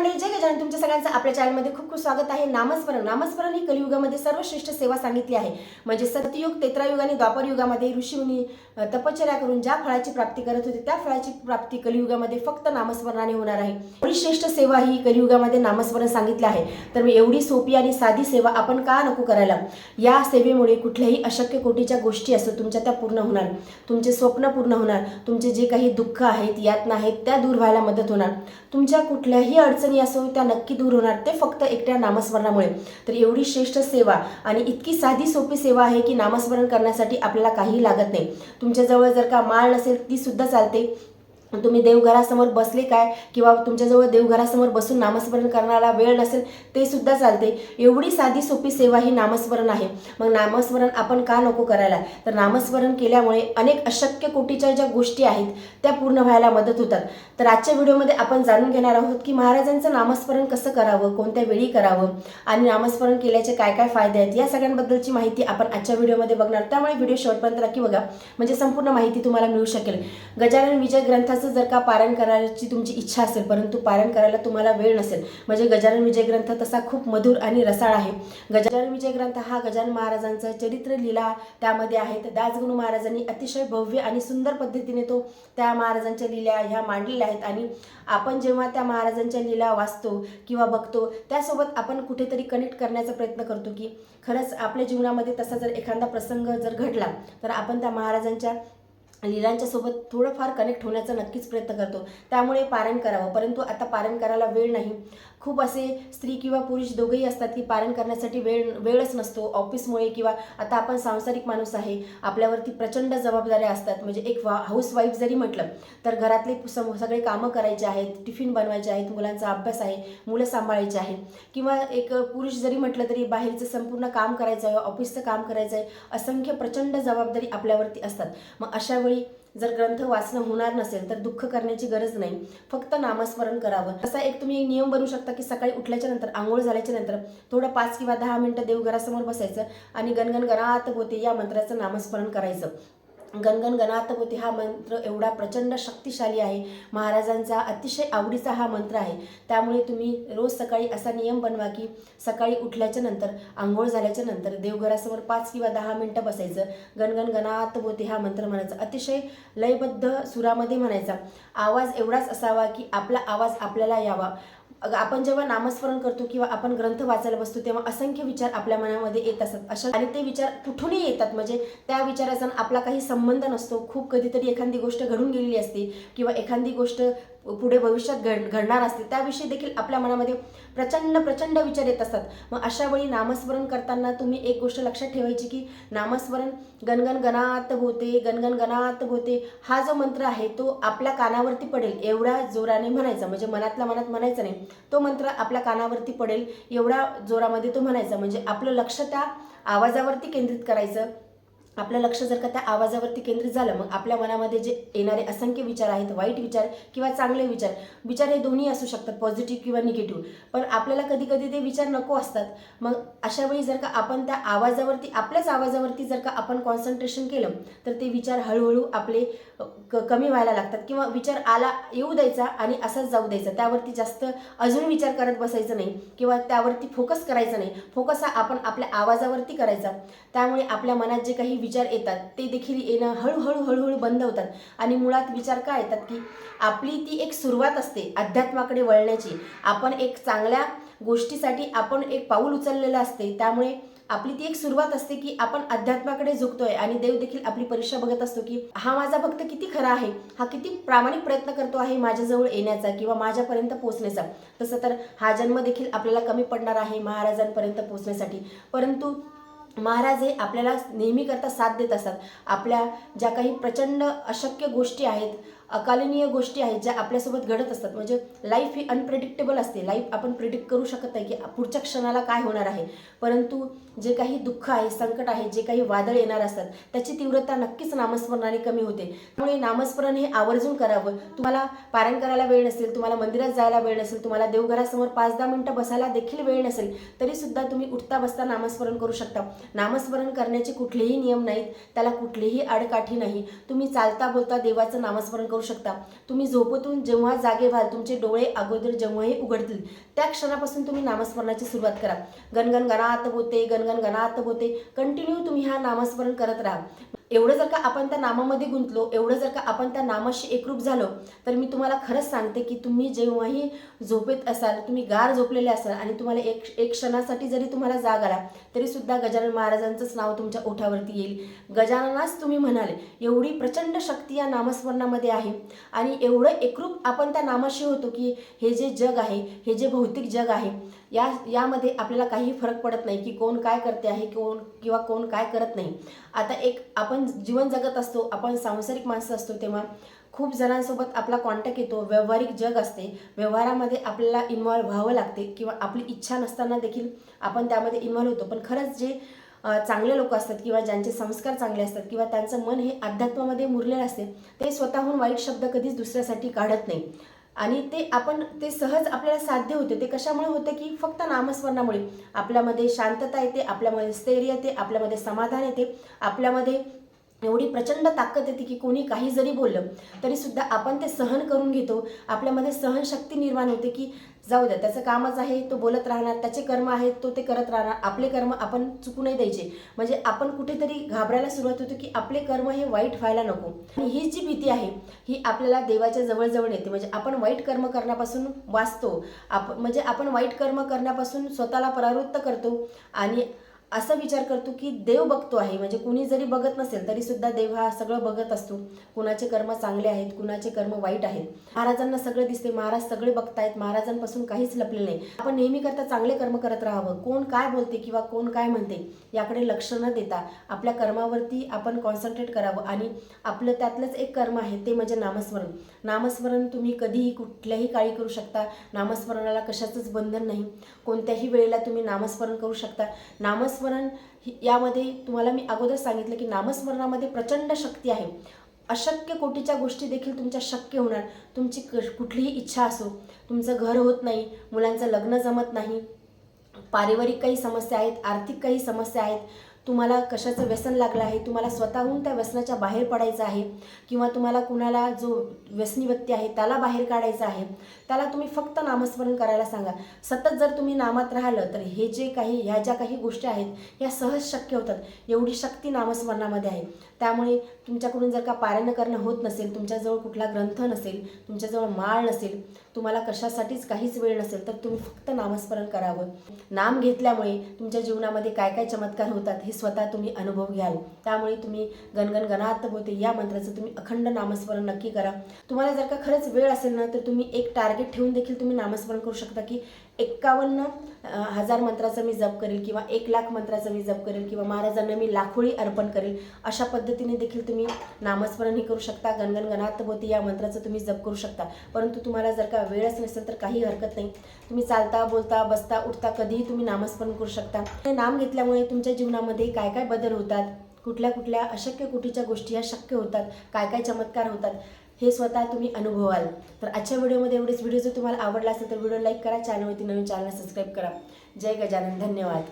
मंडळी जय गजानन. तुमच्या सगळ्यांचं आपल्या चॅनलमध्ये खूप खूप स्वागत आहे. नामस्मरण. नामस्मरण ही कलियुगामध्ये सर्वश्रेष्ठ सेवा सांगितली आहे. म्हणजे सत्ययुग तेत्रायुग आणि द्वापर युगामध्ये ऋषीमुनी तपश्चर्या करून ज्या फळाची प्राप्ती करत होते त्या फळाची प्राप्ती कलियुगामध्ये फक्त नामस्मरणाने होणार आहे. एवढी श्रेष्ठ सेवा ही कलियुगामध्ये नामस्मरण सांगितलं आहे. तर एवढी सोपी आणि साधी सेवा आपण का नको करायला? या सेवेमुळे कुठल्याही अशक्य कोटीच्या गोष्टी असो तुमच्या त्या पूर्ण होणार. तुमचे स्वप्न पूर्ण होणार. तुमचे जे काही दुःख आहेत यातना आहेत त्या दूर व्हायला मदत होणार. तुमच्या कुठल्याही अडचणी असो त्या नक्की दूर होणार. ते फक्त एकट्या नामस्मरणामुळे. तर एवढी श्रेष्ठ सेवा आणि इतकी साधी सोपी सेवा आहे की नामस्मरण करण्यासाठी आपल्याला काही लागत नाही. तुमच्याजवळ जर का माळ नसेल ती सुद्धा चालते. तुम्ही देवघरासमोर बसले काय? किंवा तुमच्याजवळ देवघरासमोर बसून नामस्मरण करण्याला वेळ नसेल ते सुद्धा चालते. एवढी साधी सोपी सेवा ही नामस्मरण आहे. मग नामस्मरण आपण का नको करायला? तर नामस्मरण केल्यामुळे अनेक अशक्य कोटीच्या ज्या गोष्टी आहेत त्या पूर्ण व्हायला मदत होतात. तर आजच्या व्हिडिओमध्ये आपण जाणून घेणार आहोत की महाराजांचं नामस्मरण कसं करावं कोणत्या वेळी करावं आणि नामस्मरण केल्याचे काय काय फायदे आहेत या सगळ्यांबद्दलची माहिती आपण आजच्या व्हिडिओमध्ये बघणार. त्यामुळे व्हिडिओ शेवटपर्यंत नक्की बघा. म्हणजे संपूर्ण माहिती तुम्हाला मिळू शकेल. गजानन विजय ग्रंथाचा जर का पारायण करायची तुमची इच्छा असेल परंतु पारायण करायला तुम्हाला वेळ नसेल. म्हणजे गजानन विजय ग्रंथ तसा खूप मधुर आणि रसाळ आहे. गजानन विजय ग्रंथ हा गजानन महाराजांचा चरित्र लीला त्यामध्ये आहेत दासगुरु महाराजांनी अतिशय भव्य आणि सुंदर पद्धतीने तो त्या महाराजांच्या लीला ह्या मांडलेल्या आहेत. आणि आपण जेव्हा त्या महाराजांच्या लीला वाचतो किंवा बघतो त्यासोबत आपण कुठेतरी कनेक्ट करण्याचा प्रयत्न करतो की खरंच आपल्या जीवनामध्ये तसा जर एखादा प्रसंग जर घडला तर आपण त्या महाराजांच्या लीलांच्या सोबत थोडंफार कनेक्ट होण्याचा नक्कीच प्रयत्न करतो. त्यामुळे पारण करावं. परंतु आता पारण करायला वेळ नाही. खूप असे स्त्री किंवा पुरुष दोघेही असतात की पारण करण्यासाठी वेळ वेळच नसतो. ऑफिसमुळे किंवा आता आपण सांसारिक माणूस आहे. आपल्यावरती प्रचंड जबाबदाऱ्या असतात. म्हणजे एक वा हाऊसवाईफ जरी म्हटलं तर घरातले सम सगळे कामं करायचे आहेत. टिफिन बनवायचे आहेत. मुलांचा अभ्यास आहे. मुलं सांभाळायचे आहे किंवा एक पुरुष जरी म्हटलं तरी बाहेरचं संपूर्ण काम करायचं आहे ऑफिसचं काम करायचं आहे असंख्य प्रचंड जबाबदारी आपल्यावरती असतात. मग अशा वेळी जर ग्रंथ वाचणं होणार नसेल तर दुःख करण्याची गरज नाही. फक्त नामस्मरण करावं. असा एक तुम्ही नियम बनवू शकता की सकाळी उठल्याच्या नंतर आंघोळ झाल्याच्यानंतर थोडं पाच किंवा दहा मिनटं देवघरासमोर बसायचं आणि गणगण गणात होते या मंत्राचं नामस्मरण करायचं. गणगण गणात हा मंत्र एवढा प्रचंड शक्तिशाली आहे. महाराजांचा अतिशय आवडीचा हा मंत्र आहे. त्यामुळे तुम्ही रोज सकाळी असा नियम बनवा की सकाळी उठल्याच्या नंतर आंघोळ झाल्याच्यानंतर देवघरासमोर पाच किंवा दहा मिनटं बसायचं. गणगण गणात हा मंत्र म्हणायचा. अतिशय लयबद्ध सुरामध्ये म्हणायचा. आवाज एवढाच असावा की आपला आवाज आपल्याला यावा. आपण जेव्हा नामस्मरण करतो किंवा आपण ग्रंथ वाचायला बसतो तेव्हा असंख्य विचार आपल्या मनामध्ये येत असतात. अशा आणि ते विचार कुठूनही येतात. म्हणजे त्या विचाराचा आपला काही संबंध नसतो. खूप कधीतरी एखादी गोष्ट घडून गेलेली असते किंवा एखादी गोष्ट पुढे भविष्यात घड घडणार असते त्याविषयी देखील आपल्या मनामध्ये प्रचंड प्रचंड विचार येत असतात. मग अशा वेळी नामस्मरण करताना तुम्ही एक गोष्ट लक्षात ठेवायची की नामस्मरण गणगण गणात होते गणगण गणात होते. हा जो मंत्र आहे तो आपल्या कानावरती पडेल एवढ्या जोराने म्हणायचा. म्हणजे मनातल्या मनात म्हणायचा नाही. तो मंत्र आपल्या कानावरती पडेल एवढ्या जोरामध्ये तो म्हणायचा. म्हणजे आपलं लक्ष त्या आवाजावरती केंद्रित करायचं. आपलं लक्ष जर का त्या आवाजावरती केंद्रित झालं मग आपल्या मनामध्ये जे येणारे असंख्य विचार आहेत वाईट विचार किंवा चांगले विचार विचार हे दोन्ही असू शकतात पॉझिटिव्ह किंवा निगेटिव्ह पण आपल्याला कधी कधी ते विचार नको असतात. मग अशा वेळी जर का आपण त्या आवाजावरती आपल्याच आवाजावरती जर का आपण कॉन्सन्ट्रेशन केलं तर ते विचार हळूहळू आपले क कमी व्हायला लागतात. किंवा विचार आला येऊ द्यायचा आणि असाच जाऊ द्यायचा. त्यावरती जास्त अजून विचार करत बसायचं नाही किंवा त्यावरती फोकस करायचा नाही. फोकस हा आपण आपल्या आवाजावरती करायचा. त्यामुळे आपल्या मनात जे काही विचार येतात. ते देखील येणं हळूहळू हळूहळू बंद होतात. आणि मुळात विचार काय येतात की आपली ती एक सुरुवात असते अध्यात्माकडे वळण्याची. आपण एक चांगल्या गोष्टीसाठी आपण एक पाऊल उचललेलं असते. त्यामुळे आपली ती एक सुरुवात असते की आपण अध्यात्माकडे झुकतोय आणि देव देखील आपली परीक्षा बघत असतो की हा माझा भक्त किती खरा आहे? हा किती प्रामाणिक प्रयत्न करतो आहे माझ्याजवळ येण्याचा किंवा माझ्यापर्यंत पोहोचण्याचा? तसं तर हा जन्म देखील आपल्याला कमी पडणार आहे महाराजांपर्यंत पोहोचण्यासाठी. परंतु महाराज हे आपल्याला नेहमी करता साथ देत असतात. आपल्या ज्या काही प्रचंड अशक्य गोष्टी आहेत अकालनीय गोष्टी आहेत ज्या आपल्यासोबत घडत असतात. म्हणजे लाईफ ही अनप्रेडिक्टेबल असते. लाईफ आपण प्रिडिक्ट करू शकत नाही की पुढच्या क्षणाला काय होणार आहे. परंतु जे काही दुःख आहे संकट आहे जे काही वादळ येणार असतात त्याची तीव्रता नक्कीच नामस्मरणाने कमी होते. त्यामुळे नामस्मरण हे आवर्जून करावं. तुम्हाला पारायण करायला वेळ नसेल तुम्हाला मंदिरात जायला वेळ नसेल तुम्हाला देवघरासमोर पाच दहा मिनटं बसायला देखील वेळ नसेल तरीसुद्धा तुम्ही उठता बसता नामस्मरण करू शकता. नामस्मरण करण्याचे कुठलेही नियम नाहीत. त्याला कुठलीही आडकाठी नाही. तुम्ही चालता बोलता देवाचं नामस्मरण करू करू शकता. तुम्ही झोपेतून जेव्हा जागे व्हाल तुमचे डोळे अगोदर जेव्हाही उघडतील त्या क्षणापासून तुम्ही नामस्मरणाची सुरुवात करा. गणगण गणात होते गणगण गणात होते. कंटिन्यू तुम्ही हा नामस्मरण करत राहा. एवढं जर का आपण त्या नामामध्ये गुंतलो एवढं जर का आपण त्या नामाशी एकरूप झालो तर मी तुम्हाला खरंच सांगते की तुम्ही जेव्हाही झोपेत असाल तुम्ही गार झोपलेले असाल आणि तुम्हाला एक एक क्षणासाठी जरी तुम्हाला जाग आला तरीसुद्धा गजानन महाराजांचंच नाव तुमच्या ओठावरती येईल. गजाननाच तुम्ही म्हणाले एवढी प्रचंड शक्ती या नामस्मरणामध्ये आहे. आणि एवढं एकरूप आपण त्या नामाशी होतो की हे जे जग आहे हे जे भौतिक जग आहे या यामध्ये आपल्याला काही फरक पडत नाही की कोण काय करते आहे कोण किंवा कोण काय करत नाही. आता एक आपण जीवन जगत असतो आपण सांसारिक माणसं असतो तेव्हा खूप जणांसोबत आपला कॉन्टॅक्ट येतो व्यावहारिक जग असते. व्यवहारामध्ये आपल्याला इन्व्हॉल्व व्हावं लागते किंवा आपली इच्छा नसताना देखील आपण त्यामध्ये इन्व्हॉल्व होतो. पण खरंच जे चांगले लोक असतात किंवा ज्यांचे संस्कार चांगले असतात किंवा त्यांचं मन हे अध्यात्मामध्ये मुरलेलं असते ते स्वतःहून वाईट शब्द कधीच दुसऱ्यासाठी काढत नाही. आणि ते आपण ते सहज आपल्याला साध्य होते. ते कशामुळे होतं की फक्त नामस्मरणामुळे. आपल्यामध्ये शांतता येते आपल्यामध्ये स्थैर्य येते आपल्यामध्ये समाधान येते आपल्यामध्ये एवढी प्रचंड ताकद येते की कोणी काही जरी बोललं तरी सुद्धा आपण ते सहन करून घेतो. आपल्यामध्ये सहनशक्ती निर्माण होते की जाऊ द्या त्याचं कामच आहे तो बोलत राहणार त्याचे कर्म आहेत तो ते करत राहणार आपले कर्म आपण चुकू नाही द्यायचे. म्हणजे आपण कुठेतरी घाबरायला सुरुवात होतो की आपले कर्म हे वाईट व्हायला नको. आणि ही जी भीती आहे ही आपल्याला देवाच्या जवळजवळ येते. म्हणजे आपण वाईट कर्म करण्यापासून वाचतो. आप म्हणजे आपण वाईट कर्म करण्यापासून स्वतःला परावृत्त करतो. आणि असा विचार करतो की देव बघतो आहे. म्हणजे कुणी जरी बघत नसेल तरी सुद्धा देव हा सगळं बघत असतो. कुणाचे कर्म चांगले आहेत कुणाचे कर्म वाईट आहेत. महाराजांना सगळे दिसते. महाराज सगळे बघतायत. महाराजांपासून काहीच लपले नाही. आपण नेहमी करता चांगले कर्म करत राहावं. कोण काय बोलते किंवा कोण काय म्हणते याकडे लक्ष न देता आपल्या कर्मावरती आपण कॉन्सन्ट्रेट करावं. आणि आपलं त्यातलंच एक कर्म आहे ते म्हणजे नामस्मरण. नामस्मरण तुम्ही कधीही कुठल्याही काळी करू शकता. नामस्मरणाला कशाचंच बंधन नाही. कोणत्याही वेळेला तुम्ही नामस्मरण करू शकता. नामस्मरण नामस्मरण यामध्ये तुम्हाला मी अगोदर सांगितलं की नामस्मरणामध्ये प्रचंड शक्ती आहे. अशक्य कोटीच्या गोष्टी देखील तुमच्या शक्य होणार. तुमची क- कुठलीही इच्छा असो तुमचं घर होत नाही मुलांचं लग्न जमत नाही पारिवारिक काही समस्या आहेत आर्थिक काही समस्या आहेत तुम्हाला कशाचं व्यसन लागलं आहे तुम्हाला स्वतःहून त्या व्यसनाच्या बाहेर पडायचं आहे किंवा तुम्हाला कुणाला जो व्यसनी व्यक्ती आहे त्याला बाहेर काढायचं आहे त्याला तुम्ही फक्त नामस्मरण करायला सांगा. सतत जर तुम्ही नामात राहिलं तर हे जे काही ह्या ज्या काही गोष्टी आहेत या सहज शक्य होतात. एवढी शक्ती नामस्मरणामध्ये आहे. त्यामुळे तुमच्याकडून जर का पारायण करणं होत नसेल तुमच्याजवळ कुठला ग्रंथ नसेल तुमच्याजवळ माळ नसेल तुम्हाला कशासाठीच काहीच वेळ नसेल तर तुम्ही फक्त नामस्मरण करावं. नाम घेतल्यामुळे तुमच्या जीवनामध्ये काय काय चमत्कार होतात हे स्वतः तुम्ही अनुभव घ्याल. त्यामुळे तुम्ही गणगण गणात बोते या मंत्राचं तुम्ही अखंड नामस्मरण नक्की करा. तुम्हाला जर का खरंच वेळ असेल ना तर तुम्ही एक टार्गेट ठेवून देखील तुम्ही नामस्मरण करू शकता की एक्कावन्न हजार मंत्राचा मी जप करेल किंवा एक लाख मंत्राचा मी जप करेल किंवा महाराजांना मी लाखोळी अर्पण करेल अशा पद्धतीने देखील तुम्ही नामस्मरणही करू शकता. गणगण गणात या मंत्राचं तुम्ही जप करू शकता. परंतु तुम्हाला जर का वेळच नसेल तर काही हरकत नाही. तुम्ही चालता बोलता बसता उठता कधीही तुम्ही नामस्मरण करू शकता. नाम घेतल्यामुळे तुमच्या जीवनामध्ये काय काय बदल होतात? कुठल्या कुठल्या अशक्य कुटीच्या गोष्टी ह्या शक्य होतात? काय काय चमत्कार होतात? हे स्वतः तुम्ही अनुभवाल. तर आजच्या व्हिडिओमध्ये एवढेच. व्हिडिओ जर तुम्हाला आवडला असेल तर व्हिडिओ लाईक करा. चॅनलवरती नवीन चॅनल सबस्क्राईब करा. जय गजानन. धन्यवाद.